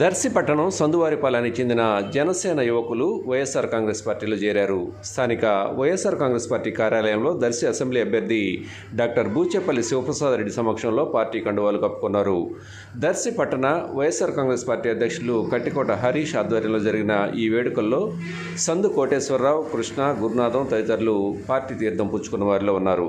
దర్శి పట్టణం సందువారిపాలెనికి చెందిన జనసేన యువకులు వైఎస్ఆర్ కాంగ్రెస్ పార్టీలో చేరారు. స్థానిక వైఎస్ఆర్ కాంగ్రెస్ పార్టీ కార్యాలయంలో దర్శి అసెంబ్లీ అభ్యర్థి డాక్టర్ బూచేపల్లి శివప్రసాద్ రెడ్డి సమక్షంలో పార్టీ కండువాలు కప్పుకున్నారు. దర్శి పట్టణ వైఎస్ఆర్ కాంగ్రెస్ పార్టీ అధ్యక్షులు కట్టికోట హరీష్ ఆధ్వర్యంలో జరిగిన ఈ వేడుకల్లో సందు కోటేశ్వరరావు కృష్ణ గురునాథం తదితరులు పార్టీ తీర్థం పుచ్చుకున్న వారిలో ఉన్నారు.